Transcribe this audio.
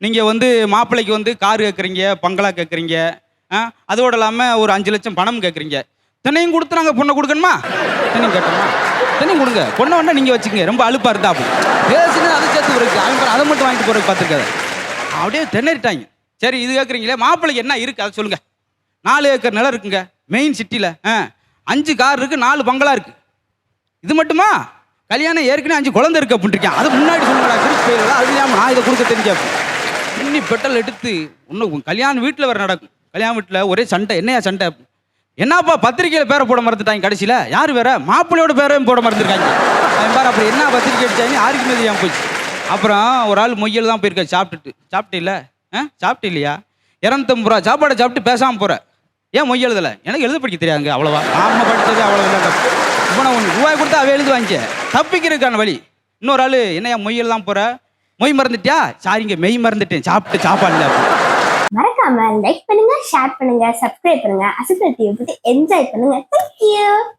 நீங்கள் வந்து மாப்பிள்ளைக்கு வந்து கார் கேட்குறீங்க பங்களா கேட்குறீங்க அதோடு இல்லாமல் ஒரு அஞ்சு லட்சம் பணம் கேட்குறீங்க தினையும் கொடுத்து நாங்கள் பொண்ணை கொடுக்கணுமா? தினையும் கேட்டோமா தினையும் கொடுங்க. பொண்ணை வேணா நீங்கள் வச்சுக்கங்க. ரொம்ப அலுப்பாக இருந்தா அப்படி பேசுனது அதை சேர்த்து இருக்கு அவன் அதை மட்டும் வாங்கிட்டு போகிறதுக்கு பார்த்துருக்காரு அப்படியே திணறிட்டாங்க. சரி இது கேட்குறீங்களே மாப்பிள்ளைக்கு என்ன இருக்குது அதை சொல்லுங்கள் நாலு ஏக்கர் நிலம் இருக்குங்க. மெயின் சிட்டியில் ஆ. அஞ்சு கார் இருக்குது நாலு பங்களா இருக்குது இது மட்டுமா? கல்யாணம் ஏற்கனவே அஞ்சு குழந்தை இருக்கு அப்படின்ட்டு அது முன்னாடி சொல்லுங்கடா அது இல்லாமல் நான் இதை கொடுக்க தெரிஞ்சேன். பின்னி பெட்டல் எடுத்து இன்னும் கல்யாணம் வீட்டில் வேறு நடக்கும். கல்யாண வீட்டில் ஒரே சண்டை. என்னையா சண்டை? என்னப்பா பத்திரிக்கையில் பேரை போட மறந்துட்டாங்க கடைசியில்? யார் வேற? மாப்பிள்ளையோட பேரையும் போட மறந்துருக்காங்க. அவன் பாரு அப்புறம் என்ன பத்திரிக்கை அடிச்சாங்க? யாருக்கு மீது ஏன் போச்சு. அப்புறம் ஒரு ஆள் மொய்யல் தான் போயிருக்காரு சாப்பிட்டுட்டு. சாப்பிட்டு இல்லை ஆ? சாப்பிட்டு இல்லையா இரநூத்தம்பது ரூபா. சாப்பாடை சாப்பிட்டு பேசாமல் போகிற ஏன் மொய் எழுதலை? எனக்கு எழுத படிக்க தெரியாதுங்க அவ்வளோவா. நாம படித்தது அவ்வளோ இல்லை இப்போ நான் ஒன்று ரூபாய் கொடுத்தா அவ எழுது வாங்கிக்க தப்பிக்கிறதுக்கான வழி. இன்னொரு ஆள் என்னையா மொய் எழுதாம போகிற மொய் மறந்துட்டியா? சாரிங்க மெய் மறந்துட்டேன். சாப்பிட்டு சாப்பாடு இல்லை மறக்காம லைக் பண்ணுங்க ஷேர் பண்ணுங்க சப்ஸ்கிரைப் பண்ணுங்க. அசல் டிவி பத்தி என்ஜாய் பண்ணுங்க தேங்க்யூ